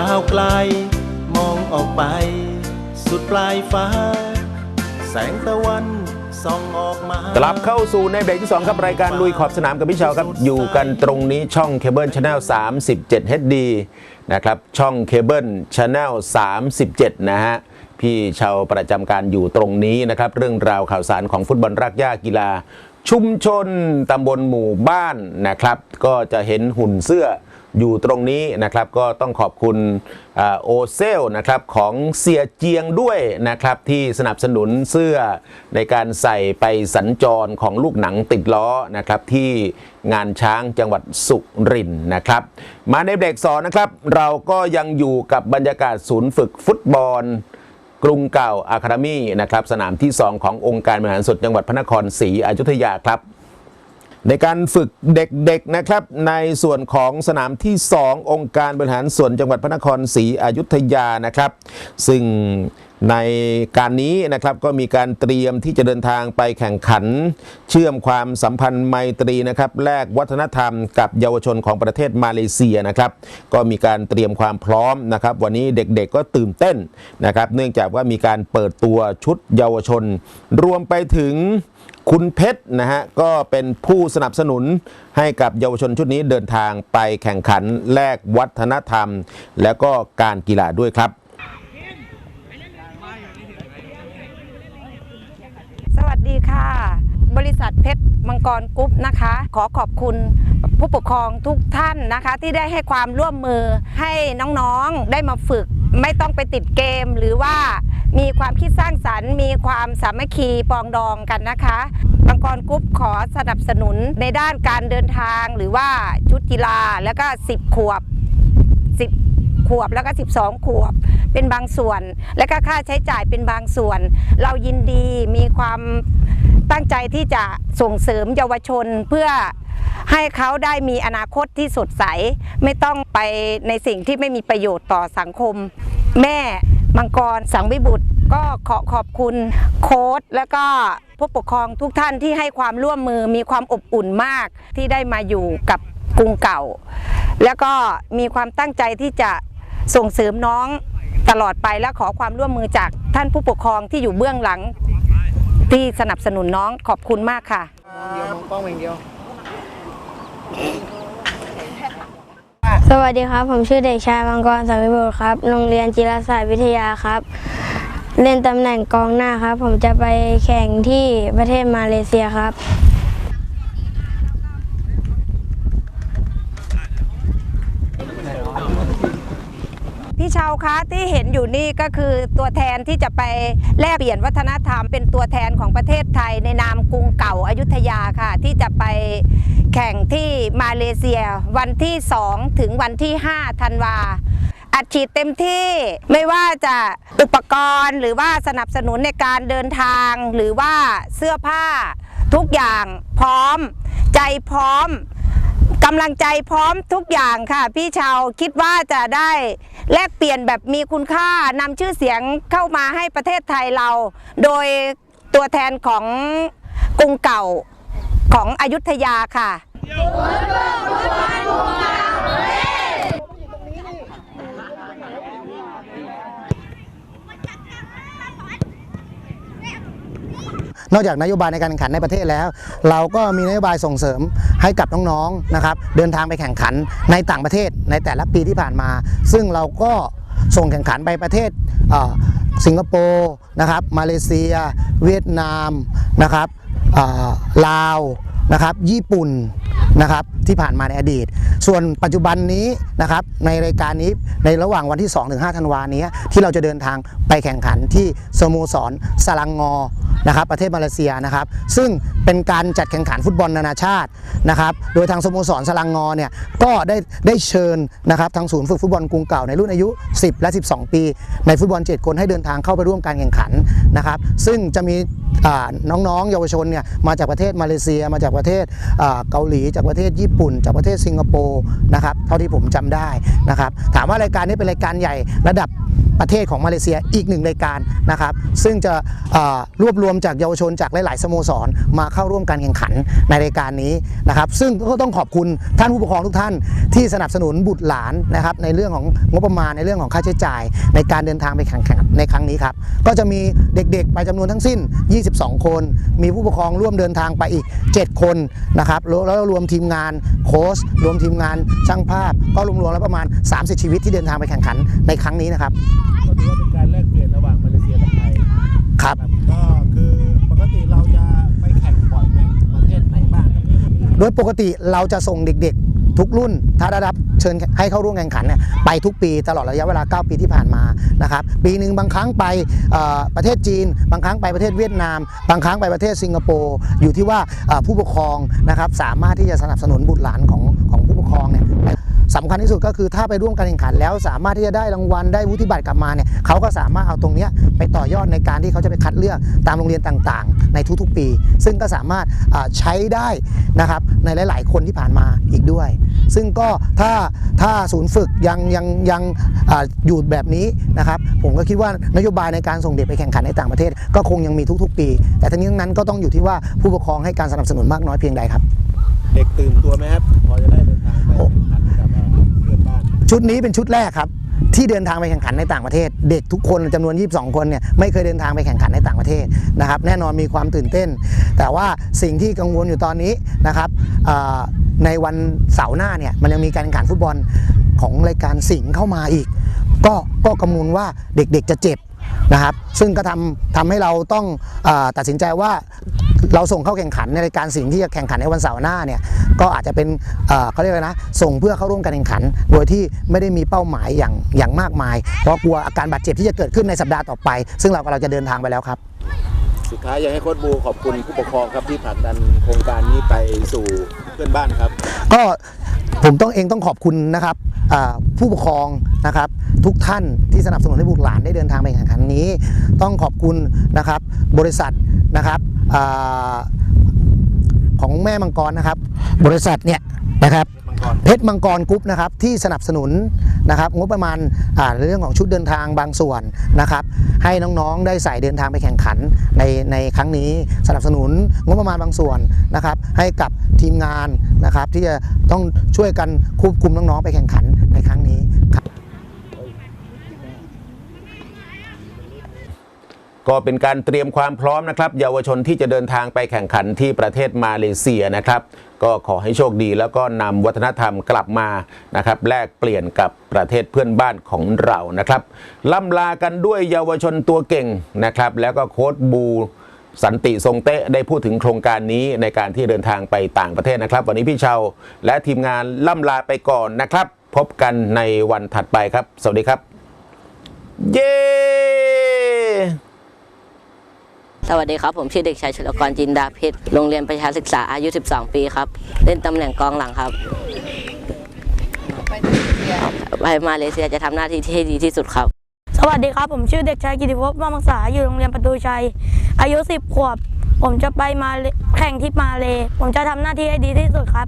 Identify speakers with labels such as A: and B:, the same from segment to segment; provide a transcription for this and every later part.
A: าวไกล มองออกไป สุดปลายฟ้า แสงตะวันส่องออกมาก
B: ลับเข้าสู่ในเบรกที่ 2 ครับ รายการลุยขอบสนามกับพี่ชาวครับ อยู่กันตรงนี้ช่องเคเบิลช n แนล37 HD นะครับ ช่องเคเบิลช n แนล37 นะฮะพี่ชาวประจำการอยู่ตรงนี้นะครับ เรื่องราวข่าวสารของฟุตบอลรากหญ้ากีฬา ชุมชนตำบลหมู่บ้านนะครับ ก็จะเห็นหุ่นเสื้อ อยู่ตรงนี้นะครับก็ต้องขอบคุณโอเซลนะครับของเสียเจียงด้วยนะครับที่สนับสนุนเสื้อในการใส่ไปสัญจรของลูกหนังติดล้อนะครับที่งานช้างจังหวัดสุรินทร์นะครับ มาในเบรกสองนะครับ เราก็ยังอยู่กับบรรยากาศศูนย์ฝึกฟุตบอลกรุงเก่าอะคาเดมี่นะครับสนามที่ 2 ขององค์การบริหารส่วนจังหวัดพระนครศรีอยุธยาครับ ในการฝึกเด็กๆนะครับในส่วนของสนามที่ 2 องค์การบริหารส่วนจังหวัดพระนครศรีอยุธยานะครับ ซึ่งในการนี้นะครับก็มีการเตรียมที่จะเดินทางไปแข่งขัน เชื่อมความสัมพันธ์ไมตรีนะครับแลกวัฒนธรรมกับเยาวชนของประเทศมาเลเซียนะครับ ก็มีการเตรียมความพร้อมนะครับ วันนี้เด็กๆก็ตื่นเต้นนะครับ เนื่องจากว่ามีการเปิดตัวชุดเยาวชน รวมไปถึง คุณเพชรนะฮะก็เป็นผู้สนับสนุนให้กับเยาวชนชุดนี้เดินทางไปแข่งขันแลกวัฒนธรรม และก็การกีฬาด้วยครับ
C: สวัสดีค่ะ บริษัทเพชรมังกรกรุ๊ปนะคะ ขอขอบคุณผู้ปกครองทุกท่านนะคะ ที่ได้ให้ความร่วมมือให้น้องๆได้มาฝึก ไม่ต้องไปติดเกมหรือว่ามีความคิดสร้างสรรค์ มีความสามัคคีปองดองกันนะคะมังกรกรุ๊ปขอสนับสนุนในด้านการเดินทางหรือว่าชุดกีฬาแล้วก็ 10 ขวบ 10 ขวบแล้วก็ 12 ขวบ เป็นบางส่วน และก็ค่าใช้จ่ายเป็นบางส่วน เรายินดีมีความ ตั้งใจที่จะส่งเสริมเยาวชนเพื่อให้เขาได้มีอนาคตที่สดใส ไม่ต้องไปในสิ่งที่ไม่มีประโยชน์ต่อสังคม แม่มังกรสังวิบุตรก็ขอขอบคุณโค้ดและก็ผู้ปกครองทุกท่านที่ให้ความร่วมมือมีความอบอุ่นมากที่ได้มาอยู่กับกรุงเก่า แล้วก็มีความตั้งใจที่จะส่งเสริมน้องตลอดไปและขอความร่วมมือจากท่านผู้ปกครองที่อยู่เบื้องหลัง ที่สนับสนุนน้องขอบคุณมากค่ะ
D: สวัสดีครับ ผมชื่อเด็กชายมังกรสังวิบูลย์ครับ โรงเรียนจิรศาสตร์วิทยาครับ เล่นตำแหน่งกองหน้าครับ ผมจะไปแข่งที่ประเทศมาเลเซียครับ
C: ชาวคะที่เห็นอยู่นี่ก็คือตัวแทนที่จะไปแลกเปลี่ยนวัฒนธรรม เป็นตัวแทนของประเทศไทยในนามกรุงเก่าอายุทยาค่ะ ที่จะไปแข่งที่มาเลเซีย วันที่ 2 ถึงวันที่ 5 ธันวาอัดฉีดเต็มที่ไม่ว่าจะอุปกรณ์ หรือว่าสนับสนุนในการเดินทาง หรือว่าเสื้อผ้าทุกอย่างพร้อม ใจพร้อม กำลังใจพร้อมทุกอย่างค่ะ พี่ชาวคิดว่าจะได้แลกเปลี่ยนแบบมีคุณค่านำชื่อเสียงเข้ามาให้ประเทศไทยเรา โดยตัวแทนของกรุงเก่าของอยุธยาค่ะ
E: นอกจากนโยบายในการแข่งขันในประเทศแล้ว เราก็มีนโยบายส่งเสริมให้กับน้องๆนะครับ เดินทางไปแข่งขันในต่างประเทศในแต่ละปีที่ผ่านมา ซึ่งเราก็ส่งแข่งขันไปประเทศสิงคโปร์นะครับมาเลเซีย เวียดนามนะครับลาวนะครับ ญี่ปุ่น นะครับที่ผ่านมาในอดีต ส่วนปัจจุบันนี้นะครับในรายการนี้ในระหว่างวันที่ 2-5ธันวานี้ที่เราจะเดินทางไปแข่งขันที่สโมสรสลังงอนะครับประเทศมาเลเซียนะครับ ซึ่งเป็นการจัดแข่งขันฟุตบอลนานาชาตินะครับโดยทางสโมสรสลังงอเนี่ยก็ได้ได้เชิญนะครับทางศูนย์ฝึกฟุตบอลกรุงเก่าในรุ่นอายุ 10 และ 12 ปี ในฟุตบอล 7 คนให้เดินทางเข้าไปร่วมการแข่งขันนะครับซึ่งจะมี น้องๆ เยาวชนเนี่ยมาจากประเทศมาเลเซีย มาจากประเทศเกาหลี จากประเทศญี่ปุ่น จากประเทศสิงคโปร์นะครับเท่าที่ผมจำได้นะครับถามว่ารายการนี้เป็นรายการใหญ่ระดับ ประเทศของมาเลเซียอีกหนึ่งรายการนะครับซึ่งจะรวบรวมจากเยาวชนจากหลาย ๆ สโมสร มาเข้าร่วมการแข่งขันในรายการนี้นะครับ ซึ่งก็ต้องขอบคุณท่านผู้ปกครองทุกท่านที่สนับสนุนบุตรหลานนะครับในเรื่องของงบประมาณในเรื่องของค่าใช้จ่าย ในการเดินทางไปแข่งขันในครั้งนี้ครับก็จะมีเด็ก ๆ ไปจำนวนทั้งสิ้น 22 คน มีผู้ปกครองร่วมเดินทางไปอีก 7 คนนะครับแล้วแล้วรวมทีมงานโค้ชรวมทีมงานช่างภาพ ก็รวมๆแล้วประมาณ 30 ชีวิตที่เดินทางไปแข่งขันในครั้งนี้นะครับ
B: ติเราจะไปแข่งบ่อยไหมประเทศไหนบ้าง
E: โดยปกติเราจะส่งเด็กๆ ทุกรุ่นถ้าได้รับเชิญให้เข้าร่วมแข่งขันเนี่ยไปทุกปีตลอดระยะเวลา 9 ปีที่ผ่านมานะครับปีหนึ่งบางครั้งไปประเทศจีน บางครั้งไปประเทศเวียดนาม บางครั้งไปประเทศสิงคโปร์อยู่ที่ว่าผู้ปกครองนะครับสามารถที่จะสนับสนุนบุตรหลานของของผู้ปกครองเนี่ย สำคัญที่สุดก็คือถ้าไปร่วมการแข่งขันแล้วสามารถที่จะได้รางวัลได้วุฒิบัตรกลับมาเนี่ยเขาก็สามารถเอาตรงนี้ไปต่อยอดในการที่เขาจะไปคัดเลือกตามโรงเรียนต่างๆ ในทุกๆปี ซึ่งก็สามารถใช้ได้นะครับในหลาย ๆ คนที่ผ่านมาอีกด้วย ซึ่งก็ถ้าถ้าศูนย์ฝึกยังยังยังอยู่แบบนี้นะครับผมก็คิดว่านโยบายในการส่งเด็กไปแข่งขันในต่างประเทศ ก็คงยังมีทุกๆ ปี แต่ทั้งนี้ทั้งนั้นก็ต้องอยู่ที่ว่าผู้ปกครองให้การสนับสนุนมากน้อยเพียงใดครับ
B: เด็กตื่นตัวไหมครับพอจะได้
E: ชุดนี้เป็นชุดแรกครับ ที่เดินทางไปแข่งขันในต่างประเทศ เด็กทุกคนจำนวน 22 คนเนี่ยไม่เคยเดินทางไปแข่งขันในต่างประเทศนะครับ แน่นอนมีความตื่นเต้น แต่ว่าสิ่งที่กังวลอยู่ตอนนี้นะครับในวันเสาร์หน้าเนี่ยมันยังมีการแข่งขันฟุตบอลของรายการสิงห์เข้ามาอีก ก็ก็กังวลว่าเด็กๆจะเจ็บนะครับ ซึ่งก็ทำทำให้เราต้องอตัดสินใจว่า เราส่งเข้าแข่งขันในรายการสิ่งที่จะแข่งขันในวันเสาร์หน้าเนี่ยก็อาจจะเป็นเอ่อเขาเรียกอะไรนะส่งเพื่อเข้าร่วมการแข่งขัน โดยที่ไม่ได้มีเป้าหมายอย่างอย่างมากมาย เพราะกลัวอาการบาดเจ็บที่จะเกิดขึ้นในสัปดาห์ต่อไป ซึ่งเรากำลังจะเดินทางไปแล้วครับ
B: สุดท้ายอยากให้โค้ชบูขอบคุณผู้ปกครองครับที่ผลักดันโครงการนี้ไปสู่เพื่อนบ้านครับ
E: ก็ผมต้องเองต้องขอบคุณนะครับอ่าผู้ปกครองนะครับทุกท่านที่สนับสนุนให้บุตรหลานได้เดินทางไปแข่งขันนี้ ต้องขอบคุณนะครับบริษัทนะครับอา ของแม่มังกรนะครับ บริษัทเนี่ยนะครับเพชรมังกรกรุ๊ปนะครับที่สนับสนุนนะครับงบประมาณอ่าในเรื่องของชุดเดินทางบางส่วนนะครับให้น้องๆได้ใส่เดินทางไปแข่งขันในในครั้งนี้สนับสนุนงบประมาณบางส่วนนะครับให้กับทีมงานนะครับที่จะต้องช่วยกันควบคุมน้องๆไปแข่งขันในครั้งนี้ครับ
B: ก็เป็นการเตรียมความพร้อมนะครับ เยาวชนที่จะเดินทางไปแข่งขันที่ประเทศมาเลเซียนะครับ ก็ขอให้โชคดีแล้วก็นำวัฒนธรรมกลับมานะครับแลกเปลี่ยนกับประเทศเพื่อนบ้านของเรานะครับล่ำลากันด้วยเยาวชนตัวเก่งนะครับ แล้วก็โค้ชบูสันติทรงเตะได้พูดถึงโครงการนี้ในการที่เดินทางไปต่างประเทศนะครับ วันนี้พี่เชาและทีมงานล่ำลาไปก่อนนะครับ พบกันในวันถัดไปครับ สวัสดีครับ เย้
F: สวัสดีครับ ผมชื่อเด็กชายชลกรจินดาเพชรโรงเรียนประชาศึกษาอายุ 12 ปีครับ เล่นตำแหน่งกองหลังครับ ไปมาเลเซียจะทำหน้าที่ที่ให้ดีที่สุดครับ
G: สวัสดีครับ ผมชื่อเด็กชายกิติภพมามังษาอยู่โรงเรียนประตูชัย อายุ 10 ขวบ ผมจะไปมาเลแข่งที่มาเล ผมจะทำหน้าที่ให้ดีที่สุดครับ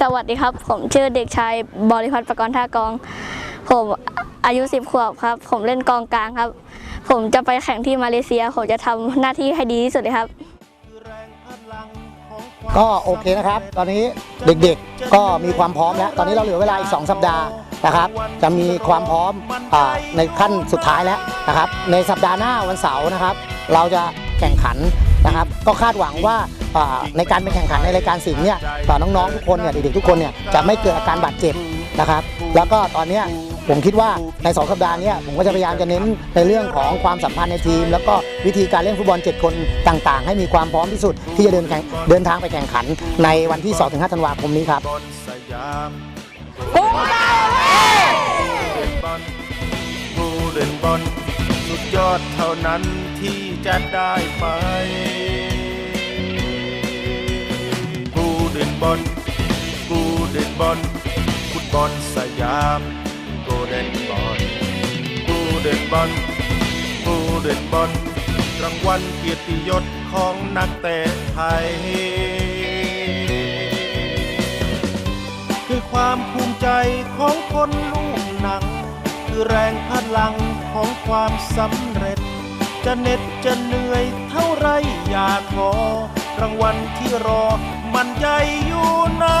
D: สวัสดีครับ ผมชื่อเด็กชายบริพัตรประกรณ์ท่ากอง ผมอายุ 10 ขวบครับ ผมเล่นกองกลางครับ ผมจะไปแข่งที่มาเลเซีย ผมจะทำหน้าที่ให้ดีที่สุดเลยครับ
E: ก็โอเคนะครับ ตอนนี้เด็กๆก็มีความพร้อมแล้ว ตอนนี้เราเหลือเวลาอีก 2 สัปดาห์นะครับ จะมีความพร้อมอในขั้นสุดท้ายแล้วนะครับ ในสัปดาห์หน้าวันเสาร์นะครับ เราจะแข่งขันนะครับ ก็คาดหวังว่าในการไปแข่งขันในรายการสิงห์เนี่ยต่อน้องๆทุกคนเนี่ยเด็กๆทุกคนเนี่ยจะไม่เกิดอาการบาดเจ็บนะครับ แล้วก็ตอนนี้ ผมคิดว่าใน 2 สัปดาห์นี้ผมก็จะพยายามจะเน้นในเรื่องของความสัมพันธ์ในทีม แล้วก็วิธีการเล่นฟุตบอล 7 คนต่างๆ ให้มีความพร้อมที่สุด ที่จะเดินแข่งเดินทางไปแข่งขันในวันที่ 2-5 ธันวาคมนี้ครับ
A: บอลสยามผู้เล่นบอลผู้เล่นบอลสุดยอดเท่านั้นที่จะได้ไปผู้เล่นบอลผู้เล่นบอลฟุตบอลสยาม นบอลผู้เล่นบอลผู้เล่นบอลรางวัลเกียรติยศของนักเตะไทย คือความภูมิใจของคนลูกหนัง คือแรงพลังของความสำเร็จ จะเหน็ดจะเหนื่อยเท่าไรอย่าท้อรางวัลที่รอมันใหญ่อยู่นะ